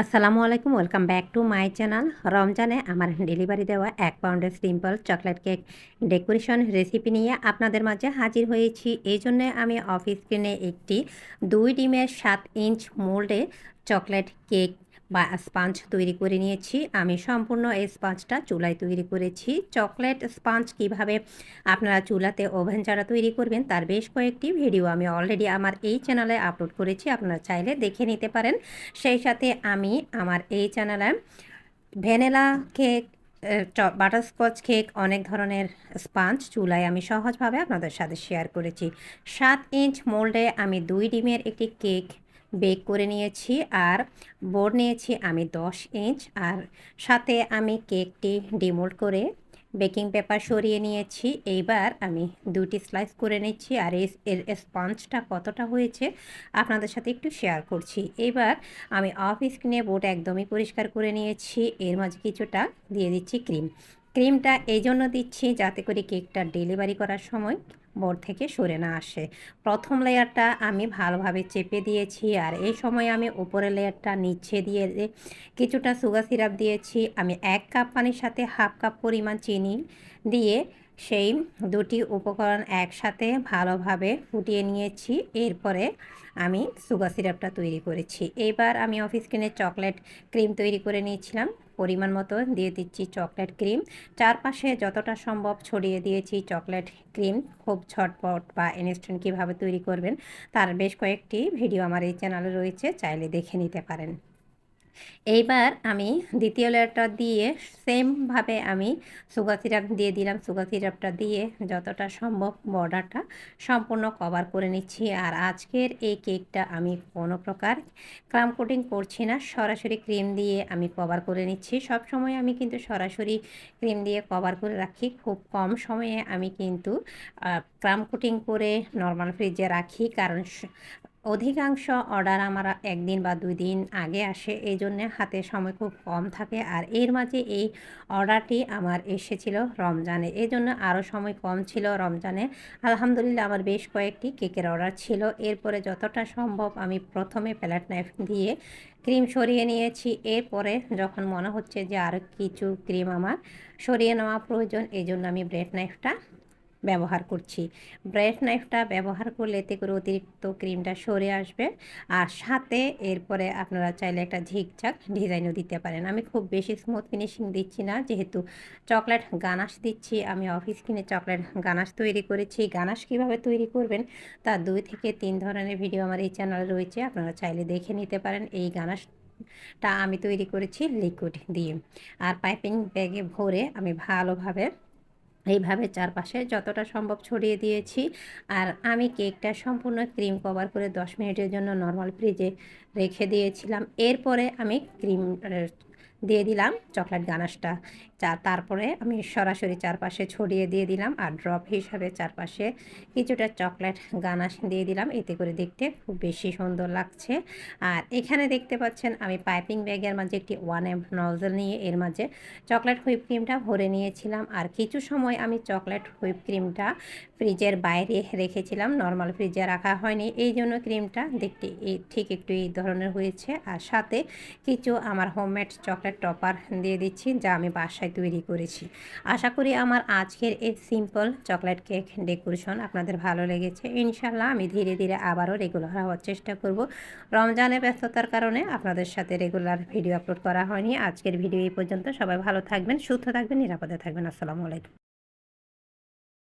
আসসালামু আলাইকুম, welcome back to my channel. রমজানে আমার ডেলিভারি দেওয়া এক পাউন্ডের simple chocolate cake decoration recipe নিয়ে আপনাদের মাঝে হাজির হয়েছি। এই জন্যে আমি অফিস স্ক্রিনে একটি দুই ডিমের সাত ইঞ্চ মোল্ডে চকলেট কেক বা স্পাঞ্জ তৈরি করে নিয়েছি। আমি সম্পূর্ণ এই স্পাঞ্জটা চুলায় তৈরি করেছি। চকলেট স্পাঞ্জ কীভাবে আপনারা চুলাতে ওভেন ছাড়া তৈরি করবেন, তার বেশ কয়েকটি ভিডিও আমি অলরেডি আমার এই চ্যানেলে আপলোড করেছি। আপনারা চাইলে দেখে নিতে পারেন। সেই সাথে আমি আমার এই চ্যানেলে ভ্যানিলা কেক বাটারস্কচ কেক, অনেক ধরনের স্পাঞ্জ চুলায় আমি সহজভাবে আপনাদের সাথে শেয়ার করেছি। সাত ইঞ্চ মোল্ডে আমি দুই ডিমের একটি কেক বেক করে নিয়েছি আর বোর্ড নিয়েছি আমি দশ ইঞ্চ আর সাথে আমি কেকটি ডিমোল্ড করে বেকিং পেপার সরিয়ে নিয়েছি। এইবার আমি দুটি স্লাইস করে নিচ্ছি আর এর স্পঞ্জটা কতটা হয়েছে আপনাদের সাথে একটু শেয়ার করছি। এবার আমি অফ স্ক্রিনে বোর্ড একদমই পরিষ্কার করে নিয়েছি। এর মাঝে কিছুটা দিয়ে দিচ্ছি ক্রিম। ক্রিমটা এই জন্য দিচ্ছি যাতে করে কেকটা ডেলিভারি করার সময় বোর্ড থেকে সরে না আসে। প্রথম লেয়ারটা আমি ভালোভাবে চেপে দিয়েছি আর এই সময় আমি উপরের লেয়ারটা নিচে দিয়ে কিছুটা সুগার সিরাপ দিয়েছি। আমি এক কাপ পানির সাথে হাফ কাপ পরিমাণ চিনি দিয়ে সেই দুটি উপকরণ একসাথে ভালোভাবে ফুটিয়ে নিয়েছি। এরপরে আমি সুগার সিরাপটা তৈরি করেছি। এবার আমি অফিস কিনে চকলেট ক্রিম তৈরি করে নিয়েছিলাম। পরিমাণ মতো দিয়ে দিচ্ছি চকলেট ক্রিম চারপাশে যতটা সম্ভব ছড়িয়ে দিয়েছি চকলেট ক্রিম খুব ছটপট বা ইনস্ট্যান্ট কীভাবে তৈরি করবেন, তার বেশ কয়েকটি ভিডিও আমার এই চ্যানেলে রয়েছে, চাইলে দেখে নিতে পারেন। এইবার আমি দ্বিতীয় লেয়ারটা দিয়ে সেমভাবে আমি সুগার সিরাপ দিয়ে দিলাম। সুগার সিরাপটা দিয়ে যতটা সম্ভব বর্ডারটা সম্পূর্ণ কভার করে নিচ্ছি। আর আজকের এই কেকটা আমি কোনো প্রকার ক্রাম কোটিং করছি না। সরাসরি ক্রিম দিয়ে আমি কভার করে নিচ্ছি। সব সময় আমি কিন্তু সরাসরি ক্রিম দিয়ে কভার করে রাখি। খুব কম সময়ে আমি কিন্তু ক্রাম কোটিং করে নর্মাল ফ্রিজে রাখি। কারণ অধিকাংশ অর্ডার আমার একদিন বা দুই দিন আগে আসে, এই জন্যে হাতে সময় খুব কম থাকে। আর এর মাঝে এই অর্ডারটি আমার এসেছিল রমজানে, এই জন্য আরও সময় কম ছিল রমজানে। আলহামদুলিল্লাহ আমার বেশ কয়েকটি কেকের অর্ডার ছিল। এরপরে যতটা সম্ভব আমি প্রথমে প্যালেট নাইফ দিয়ে ক্রিম সরিয়ে নিয়েছি। এরপরে যখন মনে হচ্ছে যে আর কিছু ক্রিম আমার সরিয়ে নেওয়া প্রয়োজন, এই জন্য আমি ব্রেড নাইফটা ব্যবহার করছি। ব্রেড নাইফটা ব্যবহার করলে এতে করে অতিরিক্ত ক্রিমটা সরে আসবে। আর সাথে এরপরে আপনারা চাইলে একটা ঝিকঝাক ডিজাইনও দিতে পারেন। আমি খুব বেশি স্মুথ ফিনিশিং দিচ্ছি না, যেহেতু চকলেট গানাশ দিচ্ছি। আমি অফিস কিনে চকলেট গানাশ তৈরি করেছি। গানাশ কীভাবে তৈরি করবেন? তার দুই থেকে তিন ধরনের ভিডিও আমার এই চ্যানেলে রয়েছে। আপনারা চাইলে দেখে নিতে পারেন। এই গানাশ টা আমি তৈরি করেছি লিকুইড দিয়ে। আর পাইপিং ব্যাগে ভরে আমি ভালোভাবে এইভাবে চারপাশে যতটা সম্ভব ছড়িয়ে দিয়েছি। আর আমি কেকটা সম্পূর্ণ ক্রিম কভার করে দশ মিনিটের জন্য নর্মাল ফ্রিজে রেখে দিয়েছিলাম। এরপরে আমি ক্রিম দিয়ে দিলাম চকলেট গানাশটা। চা তারপরে আমি সরাসরি চারপাশে ছড়িয়ে দিয়ে দিলাম আর ড্রপ হিসাবে চারপাশে কিছুটা চকলেট গানাশ দিয়ে দিলাম। এতে করে দেখতে খুব বেশি সুন্দর লাগছে। আর এখানে দেখতে পাচ্ছেন আমি পাইপিং ব্যাগের মাঝে একটি ওয়ান এম নজল নিয়ে এর মাঝে চকলেট হুইপ ক্রিমটা ভরে নিয়েছিলাম। আর কিছু সময় আমি চকলেট হুইপ ক্রিমটা ফ্রিজের বাইরে রেখেছিলাম। নর্মাল ফ্রিজে রাখা হয়নি। এই জন্য ক্রিমটা দেখতে ঠিক একটু এই ধরনের হয়েছে। আর সাথে কিছু আমার হোমমেড চকলেট টপার দিয়ে দিচ্ছি, যা আমি বাসায় তৈরি করেছি। আশা করি আমার আজকের এই সিম্পল চকলেট কেক ডেকোরেশন আপনাদের ভালো লেগেছে। ইনশাল্লাহ আমি ধীরে ধীরে আবারও রেগুলার হওয়ার চেষ্টা করব। রমজানের ব্যস্ততার কারণে আপনাদের সাথে রেগুলার ভিডিও আপলোড করা হয়নি। আজকের ভিডিও এই পর্যন্ত। সবাই ভালো থাকবেন, সুস্থ থাকবেন, নিরাপদে থাকবেন। আসসালামু আলাইকুম।